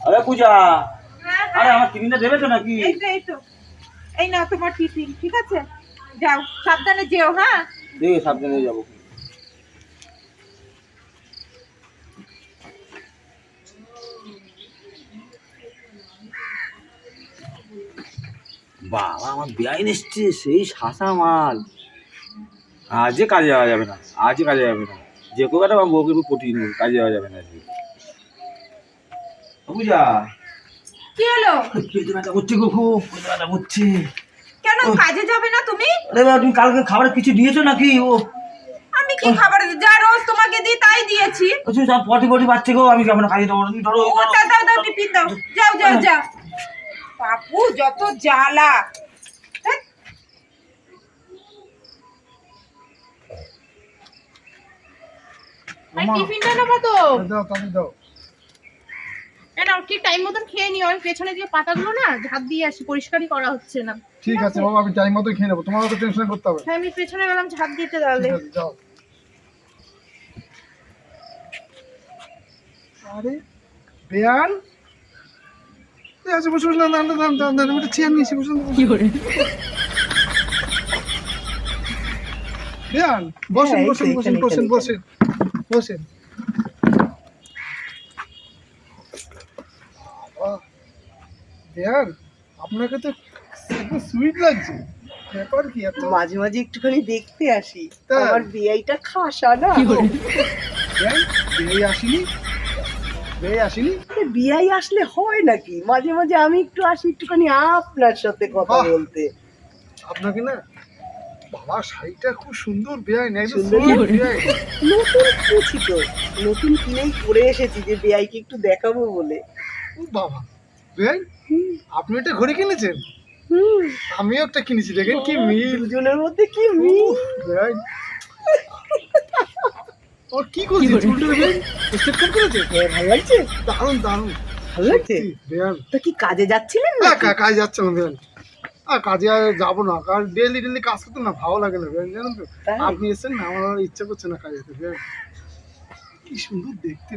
আরে পূজা আরে। আমার টিফিনটা দেবে তো নাকি? এই তো এই তো। এই না তোমার টিফিন ঠিক আছে? যাও সাবধানে যেও হ্যাঁ? দেখে সাবধানে যাব। বাবা আমার বেআইন এসছে সেই শাসা মাল। আজকে কাজে যাওয়া যাবে না আজকে কাজে যাবে না। যে কেউ একটা বউকে পটিয়ে নেবে কাজে যাওয়া যাবে না আজকে। পূজা। কি হলো? পেটে ব্যথা করছে গো খুব পেটে ব্যথা করছে। কেন কাজে যাবে না তুমি? আরে বাবা তুমি কালকে খাবার কিছু দিয়েছ নাকি? ও। আমি কি খাবার? যা রোজ তোমাকে দিই তাই দিয়েছি। আচ্ছা সব পটি পটি বাচ্চা গো আমি কেমন কাজে দেবো? তুমি ধরো ও দাও দাও দাও টিফিন দাও। যাও যাও যাও। বাপু যত জ্বালা। টিফিনটা নেব তো? দাও তাহলে দাও। এ নাও ঠিক টাইম মতন খেয়ে নিও। আমি পেছনে দিয়ে পাতাগুলো না ঝাঁপ দিয়ে আসি পরিষ্কারই করা হচ্ছে না। ঠিক আছে বাবা আমি টাইম মতো খেয়ে নেব। তোমার তো টেনশন করতে হবে। হ্যাঁ আমি পেছনে গেলাম ঝাঁপ দিতে তাহলে। যাও। আরে বেয়ান? আছে বসে বসে না না না না আমি একটা চেয়ার নিয়েছি বসে কি করে? বেয়ান বসেন হ্যাঁ, তো বসেন বসেন বসেন বসেন বসেন। বেয়ান আপনাকে তো সুইট লাগছে। ব্যাপার কি এত? মাঝে মাঝে একটুখানি দেখতে আসি? আমার বিয়াইটা খাসা না। বেয়ে আসিনি? বেয়ে আসিনি? আরে আসলে হয় নাকি? মাঝে মাঝে আমি একটু আসি একটুখানি আপনার সাথে কথা বলতে। আপনাকে না বাবা শাড়িটা খুব সুন্দর বেয়াই না একদম সুন্দর সুন্দর বেয়াই নতুন কিনেছি তো। নতুন কিনেই পরে এসেছি যে বিয়াইকে একটু দেখাবো বলে। ও বাবা বেয়াই আপনি একটা ঘড়ি কিনেছেন? আমিও একটা কিনেছি দেখেন কি মিল। দুজনের মধ্যে কি মিল? ওর কি করছে? চুলটা বেয়াই স্টেপ কাট করেছে? হ্যাঁ, ভালো লাগছে? দারুণ দারুণ। ভালো লাগছে? বেয়ান তা কি কাজে যাচ্ছিলেন না না কাজে যাচ্ছে না বেয়ান আর কাজে আর যাব না কারণ ডেলি ডেলি কাজ করতে না ভালো লাগে না বেয়ান জানেন তো? আপনি এসেছেন না আমার ইচ্ছা করছে না কাজে যেতে কি সুন্দর দেখতে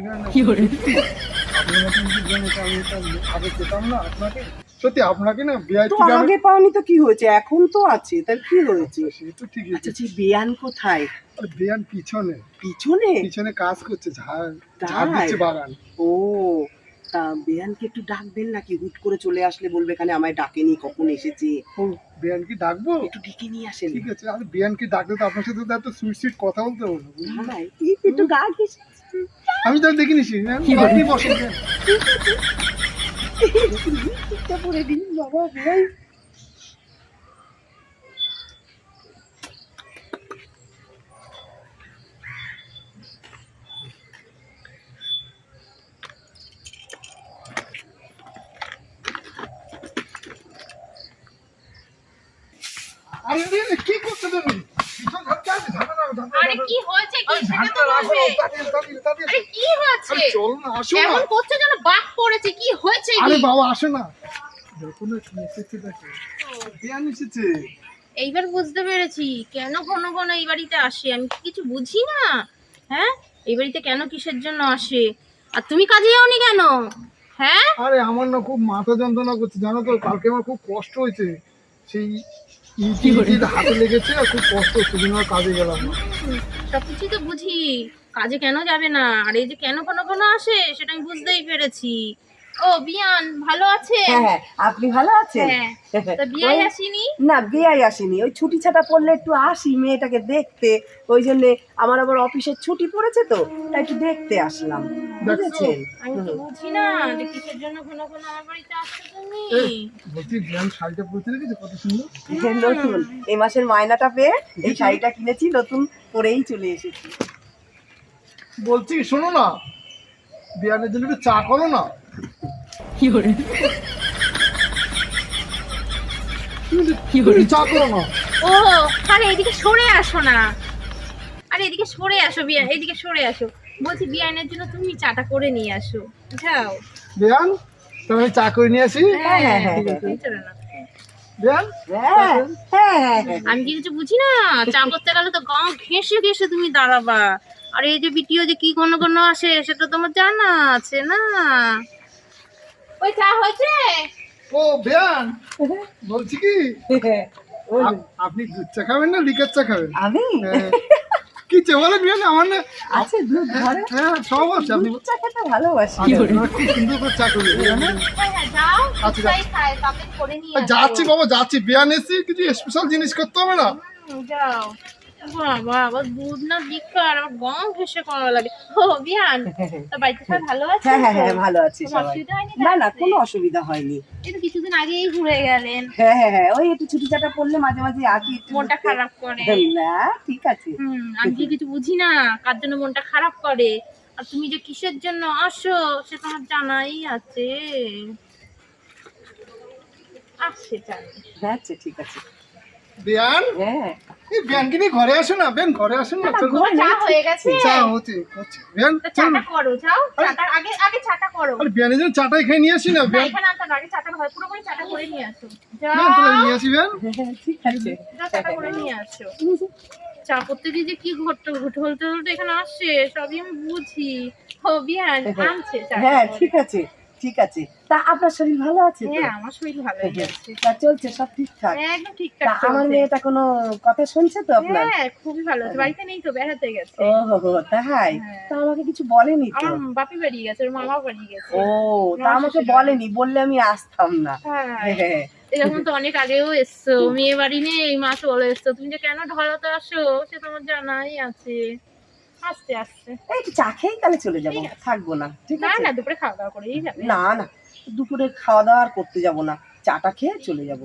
আগে পেতাম না আপনাকে? সত্যি আপনাকে না তো আগে পাওনি তো কি হয়েছে? এখন তো আছে তার কি হয়েছে? সে তো ঠিকই আচ্ছা আচ্ছা বেয়ান কোথায়? বেয়ান পিছনে। পিছনে? পিছনে কাজ করছে ঝাড় ঝাড় দিচ্ছে বাগান। ও তা বেয়ানকে একটু ডাকবেন নাকি? হুট করে চলে আসলে বলবে এখানে আমায় ডাকেনি কখন এসেছে? ও বেয়ানকে ডাকবো? একটু ডেকে নিয়ে আসেন। ঠিক আছে আর বেয়ানকে ডাকলে তো আপনার সাথে তো এত সুইট সুইট কথা বলতে হবে না, একটু গা ঘেঁষে আমি তো দেখি নিছি আপনি বসেন পরে দিন বাবা ভাই। আরে কি করছ দাও, আরে কি দাও। কি। এমন করছে যেন বাঘ পড়েছে কি হয়েছে আরে বাবা আসো না। দেখো না কি এসেছে দেখো। বেয়ান এসেছে এইবার বুঝতে পেরেছি। কেন ঘন ঘন এই বাড়িতে আসে? আমি কিছু বুঝি না? হ্যাঁ? এই বাড়িতে কেন কিসের জন্য আসে? আর তুমি কাজে যাওনি কেন? হ্যাঁ? আরে আমার না খুব মাথা যন্ত্রণা করছে জানো তো? কালকে আমার খুব কষ্ট হয়েছে। সেই ইটি হাতে লেগেছে আর খুব কষ্ট হচ্ছে কাজে গেলাম না। সবকিছুই তো বুঝি। কাজে কেন যাবে না? আর এই যে কেন কোনো কোনো আসে, সেটা আমি বুঝতেই পেরেছি। ও বিয়ান ভালো আছে হ্যাঁ হ্যাঁ আপনি ভালো আছেন? হ্যাঁ বিয়াই ওই- আসিনি? না বিয়াই আসেনি। ওই ছুটি ছাটা পড়লে একটু আসি মেয়েটাকে দেখতে। ওই জন্যে আমার আবার অফিসের ছুটি পড়েছে তো তাই একটু দেখতে আসলাম। বুঝেছেন? আমি তো বুঝি না যে কিসের জন্য ঘন ঘন আমার বাড়িতে আসছো তুমি। বলছি জ্ঞান শাড়িটা পরতে রেখেছে কত সুন্দর। হ্যাঁ, নতুন। এই মাসের মায়নাটা পেয়ে এই শাড়িটা কিনেছি নতুন পরেই চলে এসেছি। বলছি শোনো না। বিয়ানের জন্য একটু চা করো না। ও আরে এদিকে সরে আসো না। আরে এদিকে সরে আসো বিয়া এদিকে সরে আসো। বলছি বিয়ানের জন্য তুমি চাটা করে নিয়ে আসো। যাও। বিয়ান আমি চা করে নিয়ে আসি? হ্যাঁ হ্যাঁ হ্যাঁ ঠিক আছে, চলো না। বিয়ান? হ্যাঁ হ্যাঁ হ্যাঁ আমি কি কিছু বুঝি না? চা করতে গেলে তো গাঁ ঘেসে ঘেসে তুমি দাঁড়াবা। আর এই যে বিটিও যে কি কোনো কোনো আসে সেটা তোমার জানা আছে না? ওই চা হয়েছে? ও বেয়ান। বলছি কি? আপনি দুধ চা খাবেন না লিকার চা খাবেন? আমি? হ্যাঁ। কি চা? বলেন বেয়ান আমার না আছে দুধ ঘরে। হ্যাঁ সব আছে। আপনি চা খেতে ভালোবাসি। আপনারা খুব সুন্দর করে চা। হ্যাঁ হ্যাঁ যাও আচ্ছা, করে যাচ্ছি বাবা যাচ্ছি। বেয়ান এসছি কিছু স্পেশাল জিনিস করতে হবে না? যাও। বাবা আবার দুধ না বিকার আবার গম ঘেসে করা লাগে। ও বিয়ান তো বাড়িতে সবাই ভালো আছে? হ্যাঁ হ্যাঁ হ্যাঁ ভালো আছি সবাই। না না কোনো অসুবিধা হয়নি। এই কিছুদিন আগেই ঘুরে গেলেন। হ্যাঁ হ্যাঁ হ্যাঁ ওই একটু ছুটি চাটা পড়লে মাঝে মাঝে আসি মনটা খারাপ করে। না ঠিক আছে। হুম আমি কি কিছু বুঝি না কার জন্য মনটা খারাপ করে? আর তুমি যে কিসের জন্য আসো সে তোমার জানাই আছে। আসছে জানি হ্যাঁ আচ্ছা ঠিক আছে। বেয়ান? হ্যাঁ। এই বেয়ানকে নিয়ে ঘরে আসো না বেয়ান ঘরে আসুন না। তোমার চা হয়ে গেছে। চা হচ্ছে হচ্ছে। বেয়ান চাটা করো যাও। চাটার আগে আগে চাটা করো। আরে বেয়ানের জন্য চাটাই খেয়ে নিয়ে আসি না বেয়ান? এখানে আনতে আগে চাটা হয় পুরো করে চাটা করে নিয়ে আসো। যাও না তাহলে নিয়ে আসি বেয়ান? হ্যাঁ, ঠিক আছে। চাটা করে নিয়ে আসো। চা করতে গিয়ে যে কি ঘটতে ঘটে হলতে হলতে এখানে আসছে সবই আমি বুঝি। ও বিয়ান আনছে হ্যাঁ ঠিক আছে। ঠিক আছে। তা আপনার শরীর ভালো আছে হ্যাঁ আমার শরীর ভালো হয়ে যাচ্ছে তা চলছে সব ঠিকঠাক? একদম ঠিকঠাক তা আমার। মেয়েটা কোনো কথা শুনছে তো আপনার? হ্যাঁ খুবই ভালো। আছে বাড়িতে নেই তো বেড়াতে গেছে। ও হো হো তাই হ্যাঁ। তা আমাকে কিছু বলেনি তো? আমার বাপি বাড়ি গেছে ওর মামা বাড়ি গেছে। ও তা আমাকে বলেনি বললে আমি আসতাম না। হ্যাঁ। হ্যাঁ এরকম তো অনেক আগেও এসছো মেয়ে বাড়ি নেই মা চলে এসছো। তুমি যে কেন ঢলাতে আসো সে তোমার জানাই আছে। আস্তে আস্তে। এই একটু চা খেয়েই তাহলে চলে যাব। থাকব না ঠিক আছে? না দুপুরে খাওয়া দাওয়া করেই যাবে। না না দুপুরে খাওয়া দাওয়া আর করতে যাব না। চাটা খেয়ে চলে যাব।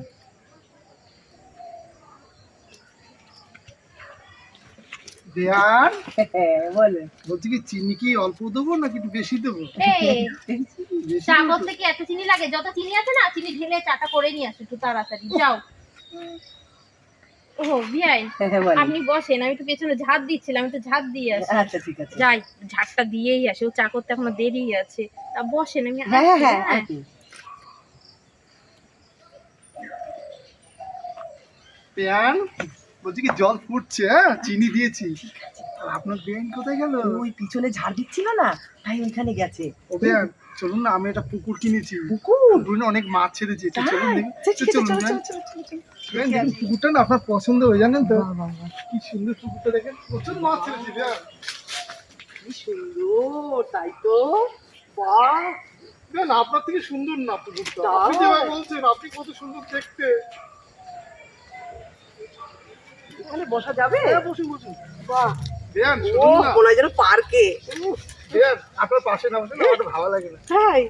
হ্যাঁ বলে। বলছি কি চিনি কি অল্প দেবো নাকি একটু বেশি দেবো? এই বেশি চা করতে কি এত চিনি লাগে? যত চিনি আছে না চিনি ঢেলে চাটা করে নিয়ে আসো একটু তাড়াতাড়ি। যাও। ও বিয়াই হ্যাঁ হ্যাঁ আপনি বসেন আমি তো পেছনে দিচ্ছিলাম আমি তো দিয়ে আসি। আচ্ছা ঠিক আছে। যাই ঝাড়টা দিয়েই আসি ও চা করতে এখনও দেরি আছে। তা বসেন আমি হ্যাঁ হ্যাঁ হ্যাঁ বলছি কি জল ফুটছে হ্যাঁ? চিনি দিয়েছি। আপনার বেয়ান কোথায় গেল? ওই পিছনে ঝাড় দিচ্ছিল না? তাই ওইখানে গেছে। ও বেয়ান চলুন না আমি একটা পুকুর কিনেছি। পুকুর? পুকুরে অনেক মাছ ছেড়েছে চলুন চলুন পুকুরটা না আপনার পছন্দ হয়ে জানেন তো? কি সুন্দর পুকুরটা দেখেন। প্রচুর মাছ ছেড়েছে কি সুন্দর তাই তো? বাহ। বেয়ান আপনার থেকে সুন্দর না পুকুরটা। আপনি যেভাবে বলছেন আপনি কত সুন্দর দেখতে। এখানে বসা যাবে? হ্যাঁ বসুন বসুন। বাহ। ও মনে হয় যেন পার্কে। আপনার পাশে না বসে আমার ভালো লাগে না। তাই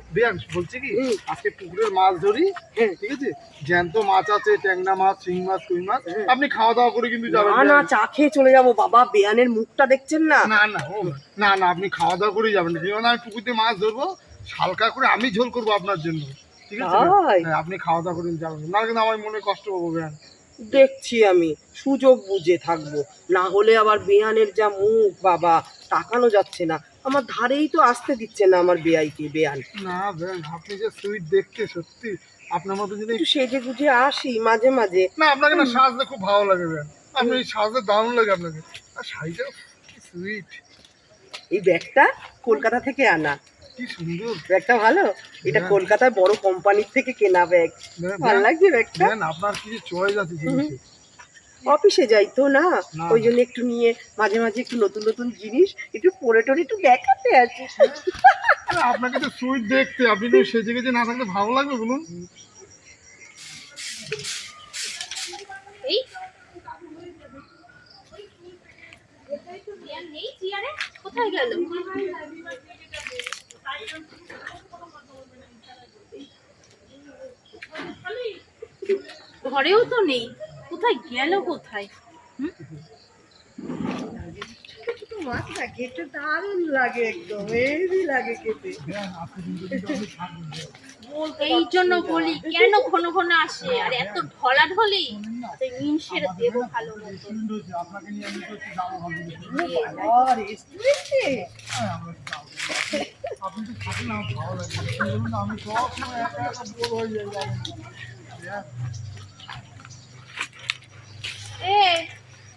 বলছি কি আজকে পুকুরের মাছ ধরি হ্যাঁ। ঠিক আছে? জ্যান্ত মাছ আছে ট্যাংরা মাছ শিং মাছ কই মাছ আপনি খাওয়া দাওয়া করে কিন্তু যাবেন না না চা খেয়ে চলে যাব বাবা বেয়ানের মুখটা দেখছেন না? না না না না আপনি খাওয়া দাওয়া করে যাবেন। যেমন আমি পুকুরতে মাছ ধরবো হালকা করে আমি ঝোল করব আপনার জন্য ঠিক আছে? হ্যাঁ, আপনি খাওয়া দাওয়া করে যাবেন না কিন্তু আমার মনে কষ্ট পাবো বেয়ান দেখছি আমি সুযোগ বুঝে থাকব। না হলে আবার বেয়ানের যা মুখ বাবা তাকানো যাচ্ছে না। আমার ধারেই তো আসতে দিচ্ছে না আমার বেয়াইকে বেয়ান। না বেয়ান আপনি যে সুইট দেখতে সত্যি আপনার মতো যদি একটু সেজে গুজে আসি মাঝে মাঝে। না আপনাকে না সাজতে খুব ভালো লাগে বেয়ান। আপনি সাজতে দারুণ লাগে আপনাকে। আর শাড়িটা সুইট। এই ব্যাগটা কলকাতা থেকে আনা। কি সুন্দর। ব্যাগটা ভালো? এটা হ্যাঁ। কলকাতায় বড় কোম্পানির থেকে কেনা ব্যাগ। ভালো লাগছে ব্যাগটা? আপনার কিছু চয়েস আছে অফিসে যাই তো না। ওই জন্য একটু নিয়ে মাঝে মাঝে একটু নতুন নতুন জিনিস একটু পরে টরে একটু দেখাতে আছে আপনাকে তো সুইট দেখতে আপনি তো সেজে গেছে না থাকলে ভালো লাগবে বলুন। এই। কোথায় গেল? ঘরেও তো নেই। কোথায় গেল কোথায়? মাছ দারুণ লাগে একদম হেভি লাগে খেতে এই জন্য বলি কেন ঘন ঘন আসে? আর এত ঢলা ঢলি মিনসের দেবো ভালো মতো। আমি সব সময় একা একা বোর হয়ে যাই এ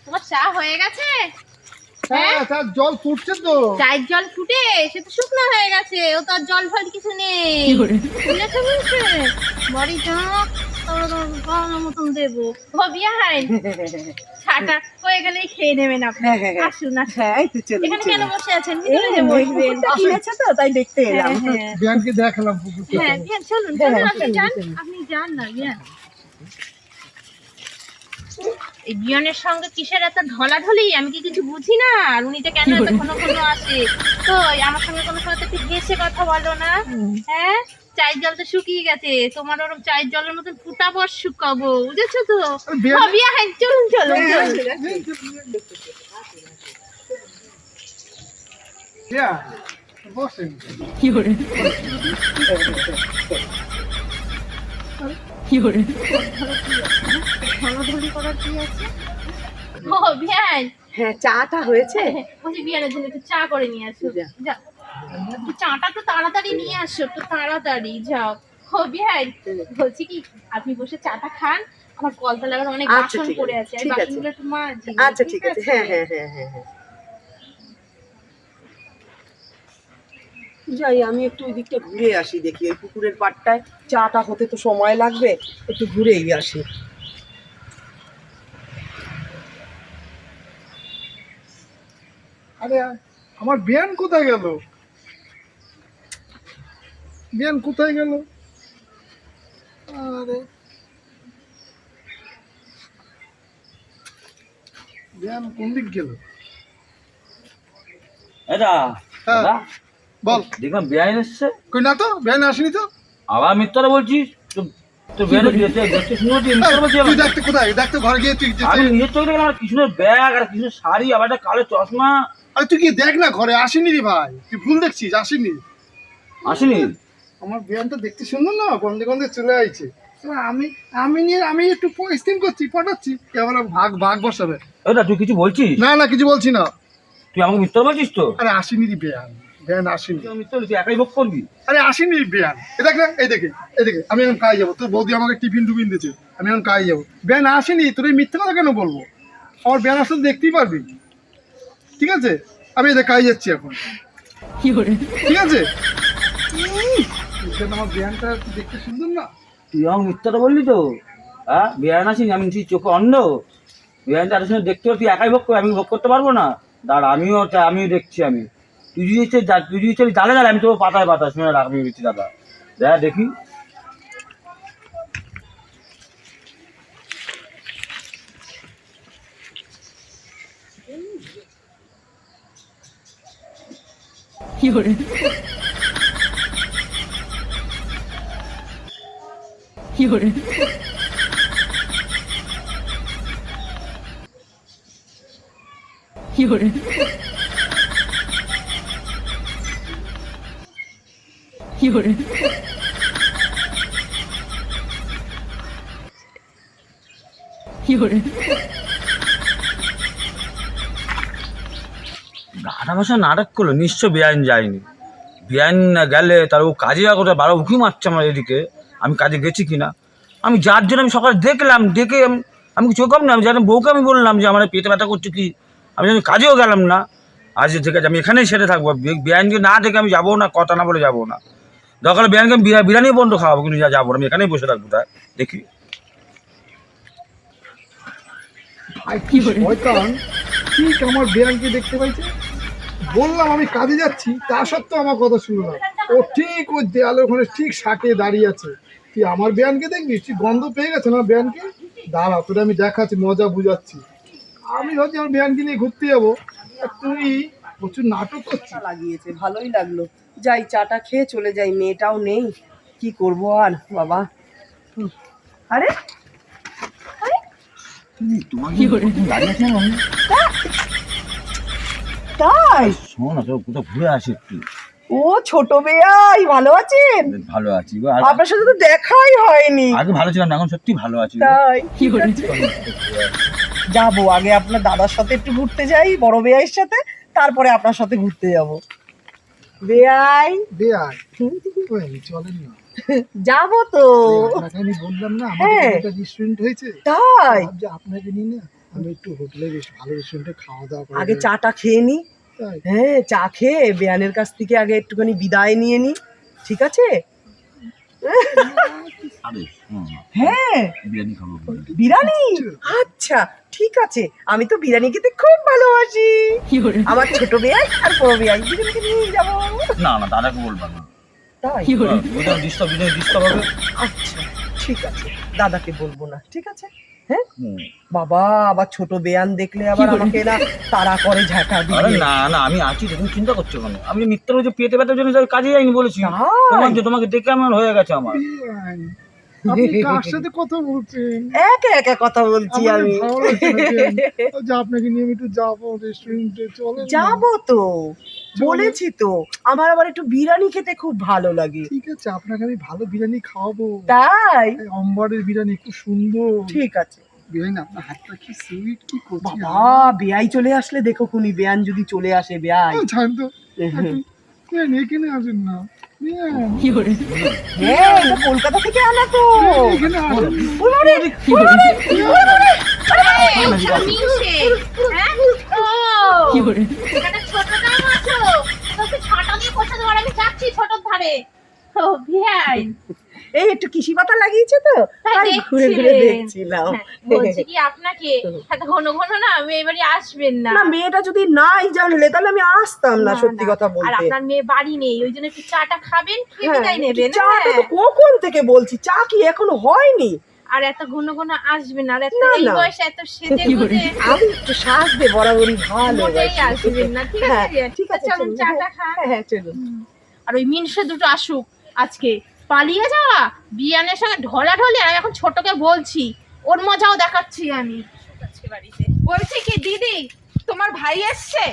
তোমার চা হয়ে গেছে? হ্যাঁ তার জল ফুটছে তো। চায়ের জল ফুটে? সে তো শুকনো হয়ে গেছে ও তো জল ফল কিছু নেই। বলেছে বলছে? বড়ি যাক মতন দেবো। ও বিয়াই ছাটা হয়ে গেলেই খেয়ে নেবেন আপনি। হ্যাঁ, হ্যাঁ, হ্যাঁ। আসুন আসুন। হ্যাঁ তো এখানে কেন বসে আছেন? ভিতরে যে বসবেন। কিনেছে তো তাই দেখতে হ্যাঁ এলাম। বিয়ানকে দেখালাম হ্যাঁ বিয়ান চলুন আপনি যান। আপনি যান না বিয়ান এই বিয়ানের সঙ্গে কিসের এত ঢলাঢলি? আমি কি কিছু বুঝি না? আর উনি যে কেন এত ঘন ঘন আসে তো আমার সঙ্গে কোনো সময় তো একটু হেসে কথা বলো না? হ্যাঁ? চায়ের জল তো শুকিয়ে গেছে। তোমার ওরকম চায়ের জলের মতন ফুটাবো আর শুকাবো বুঝেছ তো? হ্যাঁ চলুন করার কি আছে? ও বিয়ান হ্যাঁ চাটা হয়েছে? বলছি বিয়ানের জন্য একটু চা করে নিয়ে আসো। যা। চাটা তো তাড়াতাড়ি নিয়ে আসো একটু তাড়াতাড়ি যাও। বিহাই বলছি কি আপনি বসে চাটা খান আমার কলতা লাগার অনেক আচ্ছা, বাসন পড়ে আছে, আছে আর বাসনগুলো একটু মাজি আচ্ছা ঠিক আছে। হ্যাঁ হ্যাঁ হ্যাঁ হ্যাঁ হ্যাঁ। যাই আমি একটু ওই দিকটা ঘুরে আসি দেখি ওই পুকুরের পাড়টায় চাটা হতে তো সময় লাগবে একটু ঘুরেই আসি। আরে আমার বিয়ান কোথায় গেল? বিয়ান কোথায় গেল? আরে। বিয়ান কোন দিক গেল? এটা হ্যাঁ। বল। দেখলাম বেআইন এসছে। কই না তো? বিয়ান আসেনি তো? আবার মিথ্যাটা বলছিস? বেআইন তুই আমি। দেখতে কোথায়? দেখতে ঘরে গিয়ে তুই যে- আমি নিজের চোখে ব্যাগ আর কৃষ্ণের শাড়ি আবার একটা কালো চশমা। আরে তুই কি দেখ না ঘরে আসেনি রে ভাই। তুই ভুল দেখছিস আসেনি। আসেনি? আমার বিয়ানটা দেখতে সুন্দর না গন্ধে গন্ধে চলে আইছে। আমি আমি নিয়ে আমি একটু স্টিম করছি পটাচ্ছি এবার ভাগ ভাগ বসাবে। এটা তুই কিছু বলছিস? না না কিছু বলছি না। তুই আমাকে মিথ্যা বলছিস তো? আরে আসেনি রে বিয়ান বিয়ান আসেনি। তুই মিথ্যা তুই একাই ভোগ করবি? আরে আসেনি রে বিয়ান। এ দেখ না এই দেখে এই দেখে আমি এখন কাজে যাব। তোর বৌদি আমাকে টিফিন টুফিন দিয়েছে আমি এখন কাজে যাব। বিয়ান আসেনি তোর এই মিথ্যে কথা কেন বলব? আমার বিয়ান আসলে তো দেখতেই পারবি। ঠিক আছে? আমি এদের কাজে যাচ্ছি এখন। ঠিক আছে? উম, এখানে আমার বিয়ানটা দেখতে সুন্দর না? তুই মিথ্যাটা বললি তো? হ্যাঁ আসিনি আমি তুই চোখে অন্ধ। তার সঙ্গে দেখতে তুই একাই ভোগ আমি ভোগ করতে পারব না? দাঁড়া আমিও আমিও দেখছি আমি। তুই যদি তুই যদি ইচ্ছে জালে জালে আমি তো পাতায় পাতা শুনে রাখ আমি দিচ্ছি দাদা দেখ দেখি। গাধা ভাষা নাটক করল, নিশ্চয় বেআইন যায়নি। বেআইন না গেলে তার ও কাজে কোথায় বারো উঁকি মারছে আমার এদিকে। আমি কাজে গেছি কিনা? আমি যার জন্য আমি সকালে দেখলাম দেখে আমি- আমি চোখ না। আমি জানি বউকে আমি বললাম যে আমার পেটে ব্যথা করছে কি? আমি যেন কাজেও গেলাম না আজ ঠিক আছে আমি এখানেই সেরে থাকব। বে- বেআইনকে না দেখে আমি যাব না কথা না বলে যাব না। দরকার বেআইনকে আমি বিরা- বিরিয়ানি বন্ধ খাওয়াবো কিন্তু যা যাব না আমি এখানেই বসে থাকব তা দেখি। আর কি ঠিক আমার বেয়ানকে দেখতে পাইছে? বললাম আমি কাজে যাচ্ছি তা সত্ত্বেও আমার কথা শুনলো না। ও ঠিক ওই দেয়ালের ওখানে ঠিক সাটে দাঁড়িয়ে আছে। তুই আমার বেয়ানকে দেখবি? তুই গন্ধ পেয়ে গেছে না বেয়ানকে? দাঁড়া তোরে আমি দেখাচ্ছি মজা বুঝাচ্ছি। আমি ভাবছি আমার বেয়ানকে নিয়ে ঘুরতে যাব। আর তুই প্রচুর নাটক করছিস। চা লাগিয়েছে ভালোই লাগল। যাই চাটা খেয়ে চলে যাই মেয়েটাও নেই। কি করব আর বাবা? হুম। আরে তাই? শোন চল কোথাও ঘুরে আসি একটু। ও ছোট বেয়াই ভালো আছেন? ভালো আছি। আপনার সাথে তো দেখাই হয়নি। আগে ভালো ছিলাম এখন সত্যি ভালো আছি। তাই। আছে যাব আগে আপনার দাদার সাথে একটু ঘুরতে যাই বড় বেয়াইয়ের সাথে তারপরে আপনার সাথে ঘুরতে যাব। বেয়াই? বেয়ান ওই চলেন না। যাব তো। আপনাকে আমি বললাম না হ্যাঁ। আমাদের একটা রেস্টুরেন্ট হয়েছে। তাই। আপনাকে নিয়ে না আমি একটু হোটেলে বেশ ভালো রেস্টুরেন্টে খাওয়া দাওয়া করে আগে চাটা খেয়ে নি। তাই? হ্যাঁ চা খেয়ে বেয়ানের কাছ থেকে আগে একটুখানি বিদায় নিয়ে নি ঠিক আছে? হ্যাঁ। বিরিয়ানি আচ্ছা ঠিক আছে। আমি তো বিরিয়ানি খেতে খুব ভালোবাসি। আমার ছোট বেয়াই আর বড় বেয়াই দুজনকে নিয়ে যাব। না না দাদাকে বলবা না। তাই? ডিস্টার্ব বিরিয়ানি ডিস্টার্ব হবে। আচ্ছা ঠিক আছে। দাদাকে বলব না ঠিক আছে? হ্যাঁ বাবা আবার ছোট বেয়ান দেখলে আবার আমাকে না তারা করে ঝাঁকা আরে দিয়ে না না আমি আছি তুমি চিন্তা করছ কেন? আমি মিথ্যা যে পেটে ব্যথার জন্য যাই কাজে যাইনি বলেছি? তোমার যে তোমাকে দেখে আমার হয়ে গেছে আমার। আপনি কার সাথে কথা বলছেন? একা একা কথা বলছি আমি। যে আপনাকে নিয়ে একটু যাব রেস্টুরেন্টে চলে যাব তো। বলেছি তো। আমার আবার একটু বিরিয়ানি খেতে খুব ভালো লাগে। ঠিক আছে আপনাকে আমি ভালো বিরিয়ানি খাওয়াবো। তাই? অম্বরের বিরিয়ানি খুব সুন্দর। ঠিক আছে। বিরিয়ানি আপনার হাতটা কি সুইট কি করছি বাবা বেয়াই চলে আসলে দেখো খুনি বেয়ান যদি চলে আসে বেয়াই। জান বিরিয়ানি এখানে আসেন না হ্যাঁ কলকাতা থেকে আনা তো হ্যাঁ ছটা দিয়ে কোথা ধরে আমি যাচ্ছি ছোট ধারে ও ভিআই এই একটু কৃষি পাতা লাগিয়েছে তো? তাই ঘুরে ঘুরে দেখছিলাম। হ্যাঁ, বলছি কি আপনাকে এত ঘন ঘন না আমি এবারে আসবেন না। না মেয়েটা যদি নাই জানলে তাহলে আমি আসতাম না না, সত্যি না। কথা আর আপনার মেয়ে বাড়ি নেই ওই জন্য একটু চাটা খাবেন খেয়ে হ্যাঁ, বিদায় নেবেন হ্যাঁ। তো কখন থেকে বলছি চা কি এখনও হয়নি? আর এত ঘন ঘন আসবেন আর এত না, এই বয়সে এত সেজে গুজে। আমি একটু সাজতে বরাবরই ভালো আসবেন না ঠিক হ্যাঁ, আছে ঠিক আছে চলুন। চাটা খান। হ্যাঁ হ্যাঁ চলুন। আর ওই মিনসে দুটো আসুক আজকে। পালিয়ে যাওয়া? বিয়ানের সঙ্গে ঢলা ঢলে আমি এখন ছোটকে বলছি ওর মজাও দেখাচ্ছি আমি। বলছি কি দিদি তোমার ভাই এসছে?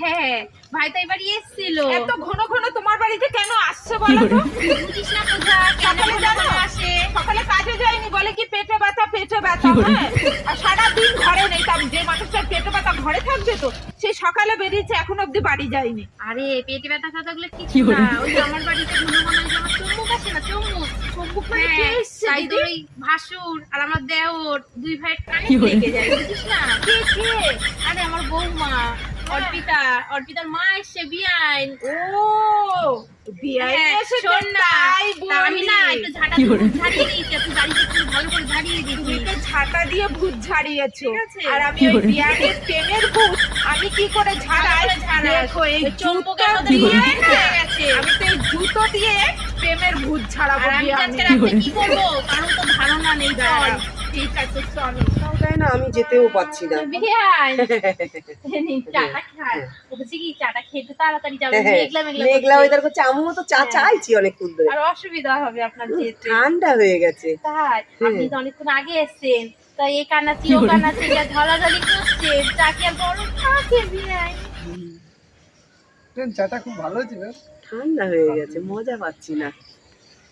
হ্যাঁ ভাই তো এবারই এসেছিল। এত ঘন ঘন তোমার বাড়িতে কেন আসছে বলো তো? বুঝিস না পূজা কেন সকালে জানো আসে। সকালে কাজে যায়নি বলে কি পেটে ব্যথা পেটে ব্যথা হ্যাঁ? আর সারাদিন ঘরে নেই তার যে মানুষটার পেটে ব্যথা ঘরে থাকবে তো সেই সকালে বেরিয়েছে এখন অব্দি বাড়ি যায়নি। আরে পেটে ব্যথা থাকলে কিছু না ওই আমার বাড়িতে ঘন ঘন আমার না? মানে কে হ্যাঁ, এসছে তাই দিদি? ওই ভাসুর আর আমার দেওর দুই ভাই কানে লেগে যায় বুঝিস না? কে কে? আরে আমার বৌমা। অর্পিতা অর্পিতার মা এসছে বিয়াইন ও হ্যাঁ, শোন না। আমি না একটু ঝাঁটা দিয়ে ঝাড়িয়ে দিয়েছি তুই বাড়িতে একটু ভালো করে ঝাড়িয়ে তুমি দিয়েছি তো ছাতা দিয়ে ভূত ঝাড়িয়েছো। আর আমি ওই বিয়ানের প্রেমের ভূত আমি কি করে ঝাড়াই? দেখো এই জুতো চম্পকের মধ্যে দিয়ে হয়ে গেছে। আমি তো এই জুতো দিয়ে প্রেমের ভূত ঝাড়াবো আমি আজকে রাতে কি করব? কারণ তো ধারণা নেই ঠিক আছে চলো। তাই না আমি যেতেও পাচ্ছি না। তাড়াতাড়ি যাবে হ্যাঁ, মেঘলা মেঘলা মেঘলা করছে। ওয়েদার করছে আমিও তো চা হ্যাঁ। চাইছি অনেকক্ষণ ধরে। আর অসুবিধা হবে আপনার ঠান্ডা হয়ে গেছে। তাই আপনি তো অনেকক্ষণ আগে এসেছেন। তাই এই কানাচি ও কানাচি যা ধলাধলি করছে। চা কি আর গরম থাকে বিয়াই চাটা খুব ভালো ছিল। ঠান্ডা হয়ে গেছে মজা পাচ্ছি না।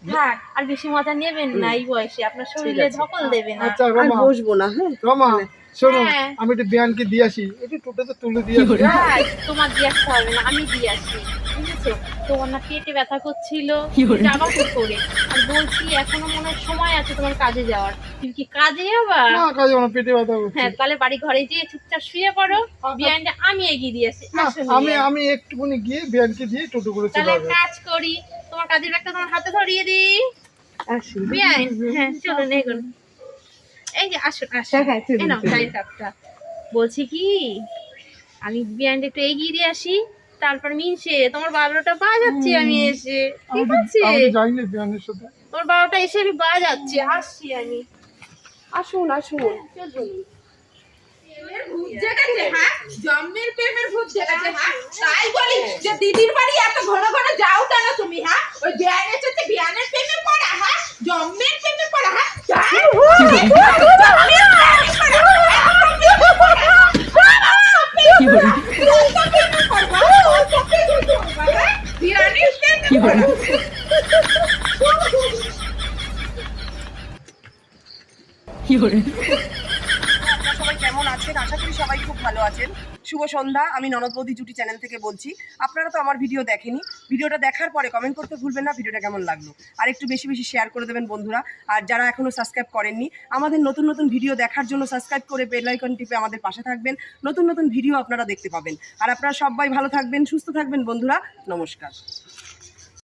থাক আর বেশি মজা নেবেন না এই বয়সে আপনার শরীরে ধকল দেবে না। আচ্ছা রমা বসবো না হ্যাঁ? রমা শোনো হ্যাঁ। আমি একটু বিয়ানকে দিয়ে আসি। একটু টোটোতে তুলে দিয়ে আসি। তোমার দিয়ে আসতে হবে না আমি দিয়ে আসি বুঝেছ? তোমার না পেটে ব্যথা করছিল যাবা কি করে। আর বলছি এখনও মনে হয় সময় আছে তোমার কাজে যাওয়ার। তুমি কি কাজে যাবা? না কাজে পেটে ব্যথা করছে। হ্যাঁ তাহলে বাড়ি ঘরে যেয়ে চুপচাপ শুয়ে পড়ো। বিয়ানটা আমি এগিয়ে দিয়ে আসি। আমি আমি একটুখানি গিয়ে বিয়ানকে দিয়ে টোটো করে চলে তাহলে কাজ করি কাজের একটা তোমার হাতে ধরিয়ে দিই। আসি বিয়ান হ্যাঁ চলুন এগুন এই যে আসুন আসুন। হ্যাঁ, হ্যাঁ, এই নাও চলুন। কাপটা বলছি কি আমি বিয়ানটা একটু এগিয়ে দিয়ে আসি তারপর মিনছে তোমার বারোটা বাজাচ্ছি আমি এসে। ঠিক আছে? তোমার বারোটা এসে আমি বাজাচ্ছি আসছি আমি। আসুন আসুন। চলুন। ভূত জেগেছে হ্যাঁ জন্মের প্রেমের ভূত জেগেছে হ্যাঁ তাই বলি যে দিদির বাড়ি এত ঘন ঘন যাও কেন তুমি হ্যাঁ ওই বিয়ান এসেছে বিয়ানের প্রেমে পড়া হ্যাঁ জন্মের প্রেমে পড়া হ্যাঁ যাই জন্মের প্রেমে পড়া, এখন প্রেমে পড়া। কোনটা প্রেমে পড়বা? কোনটা প্রেমে পড়বা, হ্যাঁ? বিয়ানের প্রেমে পড়া। আপনারা সবাই কেমন আছেন আশা করি সবাই খুব ভালো আছেন শুভ সন্ধ্যা, আমি ননদ বৌদি জুটি চ্যানেল থেকে বলছি। আপনারা তো আমার ভিডিও দেখেনি। ভিডিওটা দেখার পরে কমেন্ট করতে ভুলবেন না ভিডিওটা কেমন লাগল? আর একটু বেশি বেশি শেয়ার করে দেবেন বন্ধুরা। আর যারা এখনও সাবস্ক্রাইব করেননি, আমাদের নতুন নতুন ভিডিও দেখার জন্য সাবস্ক্রাইব করে বেল আইকন টিপে আমাদের পাশে থাকবেন। নতুন নতুন ভিডিও আপনারা দেখতে পাবেন। আর আপনারা সবাই ভালো থাকবেন, সুস্থ থাকবেন বন্ধুরা। নমস্কার।